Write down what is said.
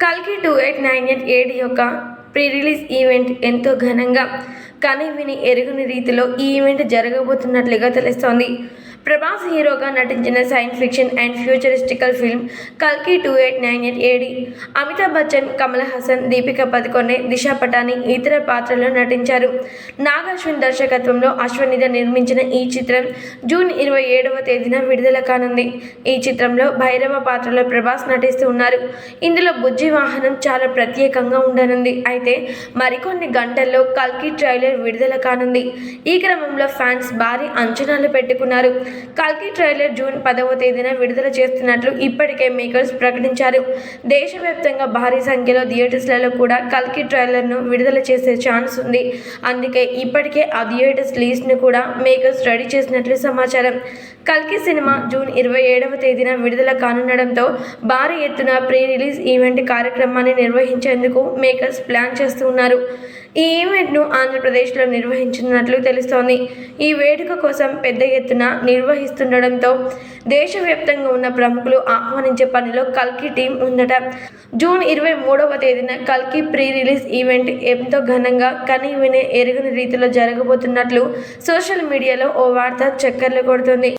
కల్కి two eight nine eight ఏడు యొక్క ప్రీ రిలీజ్ ఈవెంట్ ఎంతో ఘనంగా కని విని ఎరుగుని రీతిలో ఈ ఈవెంట్ జరగబోతున్నట్లుగా తెలుస్తోంది. ప్రభాస్ హీరోగా నటించిన science fiction and futuristical film కల్కి two eight nine eight AD Amitabh Bachchan Kamal Haasan Deepika Padukone Disha Patani ఇతర పాత్రల్లో నటించారు. నాగాశ్విన్ దర్శకత్వంలో అశ్వనిధ నిర్మించిన ఈ చిత్రం జూన్ ఇరవై ఏడవ తేదీన విడుదల కానుంది. ఈ చిత్రంలో భైరవ పాత్రలో ప్రభాస్ నటిస్తూ ఉన్నారు. ఇందులో బుజ్జి వాహనం చాలా ప్రత్యేకంగా ఉండనుంది. అయితే మరికొన్ని గంటల్లో కల్కి ట్రైలర్ విడుదల కానుంది. ఈ క్రమంలో ఫ్యాన్స్ భారీ అంచనాలు పెట్టుకున్నారు. కల్కి ట్రైలర్ జూన్ పదవ తేదీన విడుదల చేస్తున్నట్లు ఇప్పటికే మేకర్స్ ప్రకటించారు. దేశవ్యాప్తంగా భారీ సంఖ్యలో థియేటర్స్లలో కూడా కల్కి ట్రైలర్ను విడుదల చేసే ఛాన్స్ ఉంది. అందుకే ఇప్పటికే ఆ థియేటర్స్ లిస్ట్ను కూడా మేకర్స్ రెడీ చేసినట్లు సమాచారం. కల్కి సినిమా జూన్ ఇరవై ఏడవ తేదీన విడుదల కానుండడంతో భారీ ఎత్తున ప్రీ రిలీజ్ ఈవెంట్ కార్యక్రమాన్ని నిర్వహించేందుకు మేకర్స్ ప్లాన్ చేస్తున్నారు ఈ ఈవెంట్ను ఆంధ్రప్రదేశ్లో నిర్వహించనున్నట్లు తెలుస్తోంది. ఈ వేడుక కోసం పెద్ద ఎత్తున నిర్వహిస్తుండడంతో దేశవ్యాప్తంగా ఉన్న ప్రముఖులు ఆహ్వానించే పనిలో కల్కి టీం ఉందట. జూన్ ఇరవై మూడవ తేదీన కల్కి ప్రీ రిలీజ్ ఈవెంట్ ఎంతో ఘనంగా కని వినే ఎరుగని రీతిలో జరగబోతున్నట్లు సోషల్ మీడియాలో ఓ వార్త చక్కర్లు కొడుతుంది.